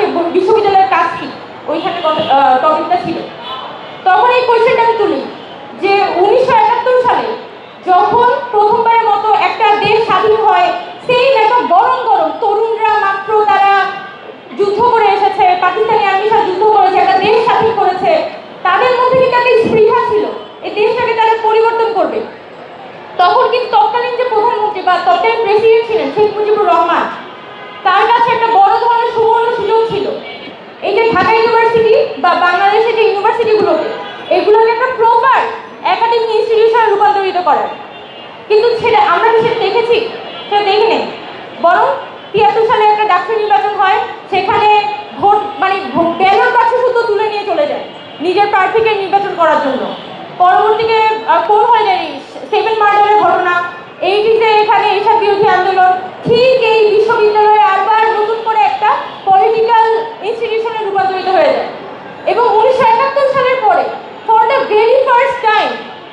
আমি বিশ্ববিদ্যালয়ের কাজ কি? ওইখানে টপিকটা ছিল। তখন এই কোয়েশ্চেনটা আমি তুলি, যে উনিশশো একাত্তর সালে যখন প্রথমবারের মতো একটা দেশ স্বাধীন হয়, সেই একটা গরম গরম তরুণরা মাত্র তারা যুদ্ধ করে এসেছে, পাকিস্তানি আর্মির যুদ্ধ করেছে, একটা দেশ স্বাধীন করেছে, তাদের মধ্যে কিন্তু একটা স্পৃহা ছিল। এই দেশটাকে তারা পরিবর্তন করবে। তখন কিন্তু তৎকালীন যে প্রধানমন্ত্রী বা তৎকালীন প্রেসিডেন্ট ছিলেন শেখ মুজিবুর রহমান, তার কাছে একটা বড় ধরনের সুবর্ণ সুযোগ ছিল এই যে ঢাকা ইউনিভার্সিটি বা বাংলাদেশের যে ইউনিভার্সিটিগুলোকে এগুলোকে একটা প্রপার একাডেমিক ইনস্টিটিউশনে রূপান্তরিত করার। কিন্তু সেটা আমরা কি সেটা দেখেছি? সেটা দেখি নেই। বরং তিয়াত্তর সালে একটা ডাক্তার নির্বাচন হয়, সেখানে ভোট মানে ব্যালট বাক্স শুধু তুলে নিয়ে চলে যায় নিজের প্রার্থীকে নির্বাচন করার জন্য। পরবর্তীকে কোন হয় যায়? সেভেন মার্ডারের ঘটনা এইটিতে এখানে এসব বিরোধী আন্দোলন ঠিক এই বিশ্ববিদ্যালয়ে আবার নতুন করে একটা পলিটিক্যাল ইনস্টিটিউশনে রূপান্তরিত হয়ে যায় এবং উনিশশো একাত্তর সালের পরে for the very first time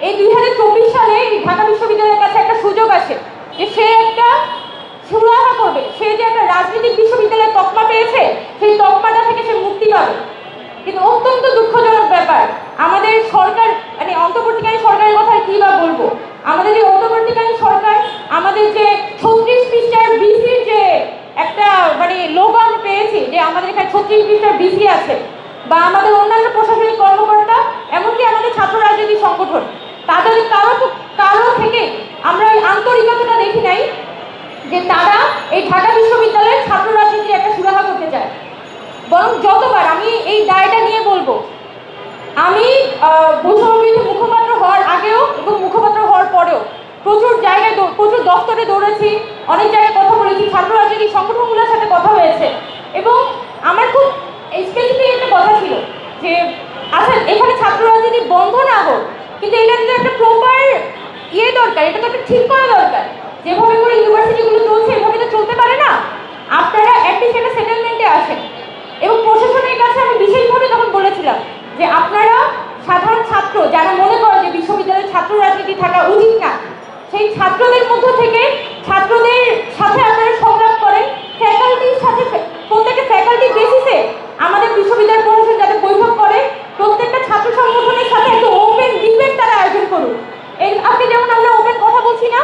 এই দুই হাজার চব্বিশ সালে এই ঢাকা বিশ্ববিদ্যালয়ের কাছে একটা সুযোগ আসে যে সে একটা সুরাহা করবে সে যে একটা রাজনৈতিক বিশ্ববিদ্যালয়ের তকমা পেয়েছে, সেই তকমাটা থেকে সে মুক্তি পাবে। কিন্তু অত্যন্ত দুঃখজনক ব্যাপার, আমাদের সরকার মানে অন্তর্বর্তীকালীন সরকারের কথা কী বা বলব? আমাদের এই অন্তর্বর্তীকালীন সরকার, আমাদের যে ছত্রিশ পৃষ্ঠার বিসির যে একটা মানে লোগো আমরা পেয়েছি, যে আমাদের এখানে ছত্রিশ পৃষ্ঠার বিসি আছে, বা আমাদের অন্যান্য প্রশাসনিক কর্মকর্তা, এমনকি আমাদের ছাত্র রাজনৈতিক সংগঠন, তাদের কারও কারও থেকে আমরা এই আন্তরিকতাটা দেখি নাই, যে তারা এই ঢাকা বিশ্ববিদ্যালয়ের বরং যতবার আমি এই দায়টা নিয়ে বলব, আমি বৈষম্যবিরোধী মুখপাত্র হওয়ার আগেও এবং মুখপাত্র হওয়ার পরেও প্রচুর জায়গায় প্রচুর দফতরে দৌড়েছি, অনেক জায়গায় কথা বলেছি ছাত্র রাজনৈতিক সংগঠনগুলোর সাথে কথা হয়েছে এবং আমার খুব স্পেসিফিক একটা কথা ছিল যে আচ্ছা এখানে ছাত্র রাজনীতি বন্ধ না হোক, কিন্তু এটা কিন্তু একটা প্রপার ইয়ে দরকার, এটা তো একটা ঠিক করা দরকার। যেভাবে করে ইউনিভার্সিটিগুলো চলছে, এভাবে তো চলতে পারে না আপনারা অ্যাটলিস্ট একটা সেটেলমেন্টে আসেন এবং প্রশাসনের কাছে আমি বিশেষভাবে তখন বলেছিলাম যে আপনারা সাধারণ ছাত্র, যারা মনে করেন যে বিশ্ববিদ্যালয়ে ছাত্র রাজনীতি থাকা উচিত না, সেই ছাত্রদের মধ্য থেকে ছাত্রদের সাথে আপনারা সংগ্রাম করেন। ফ্যাকাল্টির সাথে প্রত্যেকটা ফ্যাকাল্টি বেসিসে আমাদের বিশ্ববিদ্যালয় প্রশাসন যাতে বৈঠক করে, প্রত্যেকটা ছাত্র সংগঠনের সাথে একটা ওপেন ডিবেট তারা আয়োজন করুন এই আপনি যেমন আমরা ওপেন কথা বলছি না,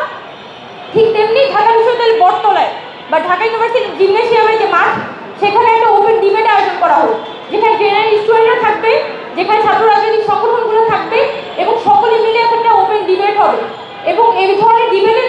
ঠিক তেমনি ঢাকা বিশ্ববিদ্যালয়ের বটতলায় বা ঢাকা ইউনিভার্সিটির জিমনেশিয়ামের যে মাঠ সেখানে একটা ওপেন ডিবেট আয়োজন করা হোক, যেখানে জেনারেল স্টুডেন্টরা থাকবে, যেখানে ছাত্র রাজনৈতিক সংগঠনগুলো থাকবে, এবং সকলে মিলে একটা ওপেন ডিবেট হবে। এবং এই ধরনের ডিবেটের